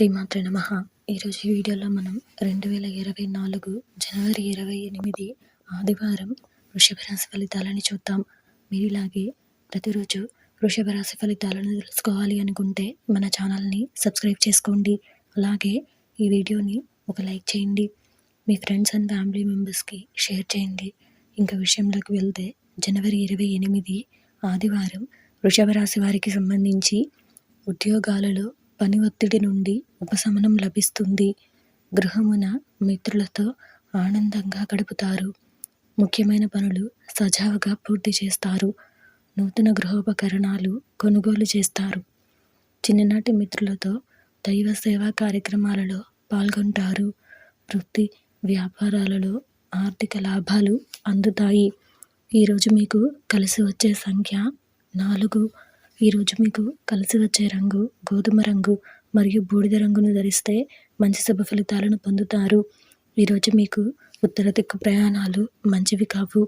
శ్రీమాత్రే నమ. ఈరోజు ఈ వీడియోలో మనం రెండు వేల ఇరవై నాలుగు జనవరి ఇరవై ఎనిమిది ఆదివారం వృషభ రాశి ఫలితాలని చూద్దాం. మీరిలాగే ప్రతిరోజు వృషభ రాశి ఫలితాలను తెలుసుకోవాలి అనుకుంటే మన ఛానల్ని సబ్స్క్రైబ్ చేసుకోండి. అలాగే ఈ వీడియోని ఒక లైక్ చేయండి. మీ ఫ్రెండ్స్ అండ్ ఫ్యామిలీ మెంబర్స్కి షేర్ చేయండి. ఇంకా విషయంలోకి వెళ్తే జనవరి ఇరవై ఎనిమిది ఆదివారం వృషభ రాశి వారికి సంబంధించి ఉద్యోగాలలో పని ఒత్తిడి నుండి ఉపశమనం లభిస్తుంది. గృహమున మిత్రులతో ఆనందంగా గడుపుతారు. ముఖ్యమైన పనులు సజావుగా పూర్తి చేస్తారు. నూతన గృహోపకరణాలు కొనుగోలు చేస్తారు. చిన్ననాటి మిత్రులతో దైవ సేవా కార్యక్రమాలలో పాల్గొంటారు. వృత్తి వ్యాపారాలలో ఆర్థిక లాభాలు అందుతాయి. ఈరోజు మీకు కలిసి వచ్చే సంఖ్య నాలుగు. ఈరోజు మీకు కలిసి వచ్చే రంగు గోధుమ రంగు మరియు బూడిద రంగును ధరిస్తే మంచి శుభ ఫలితాలను పొందుతారు. ఈరోజు మీకు ఉత్తర దిక్కు ప్రయాణాలు మంచివి కావు.